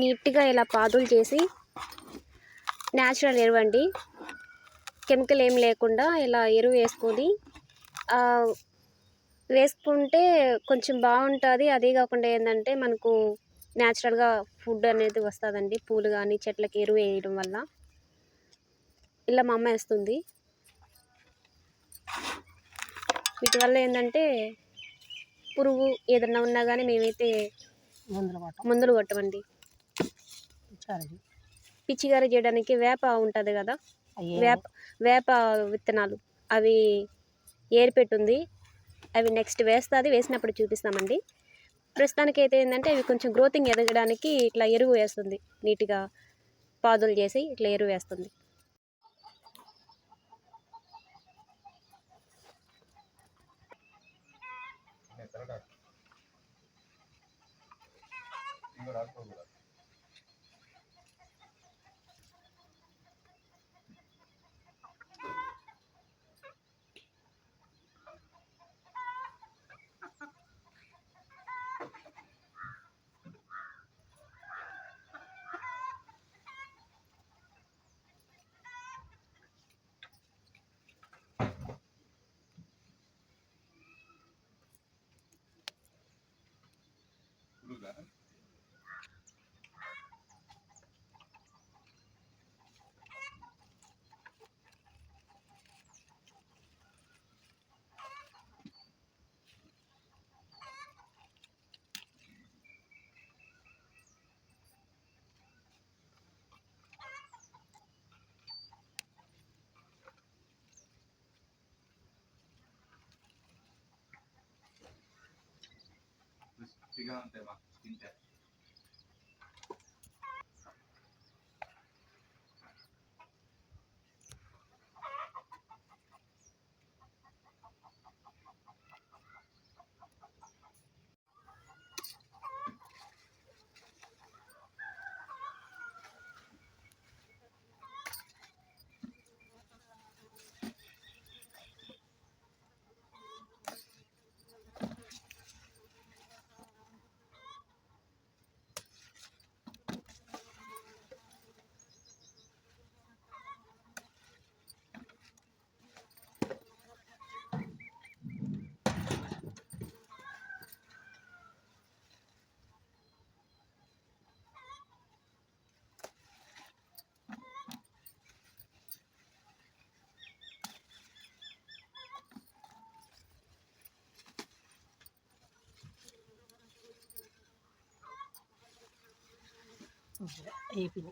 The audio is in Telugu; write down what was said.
నీట్గా ఇలా పాదులు చేసి న్యాచురల్ ఎరువు అండి. కెమికల్ ఏం లేకుండా ఇలా ఎరువు వేసుకొని వేసుకుంటే కొంచెం బాగుంటుంది. అదే కాకుండా ఏంటంటే మనకు న్యాచురల్గా ఫుడ్ అనేది వస్తుందండి. పూలు కానీ చెట్లకి ఎరువు వేయడం వల్ల. ఇలా మా అమ్మ వేస్తుంది. వీటి వల్ల ఏంటంటే పురుగు ఏదన్నా ఉన్నా కానీ మేమైతే మందుల కొట్టమండి. పిచ్చిగారి చేయడానికి వేప ఉంటుంది కదా? వేప వేప విత్తనాలు. అవి ఏరిపెట్టుంది అవి నెక్స్ట్ వేస్తుంది. వేసినప్పుడు చూపిస్తామండి. ప్రస్తుతానికి అయితే ఏంటంటే అవి కొంచెం గ్రోతింగ్ ఎదగడానికి ఇట్లా ఎరువు వేస్తుంది. నీట్గా పాదులు చేసి ఇట్లా ఎరువు వేస్తుంది. క్రిస్పీగా ఉంటాయి మాకు తింటే 就是 A B。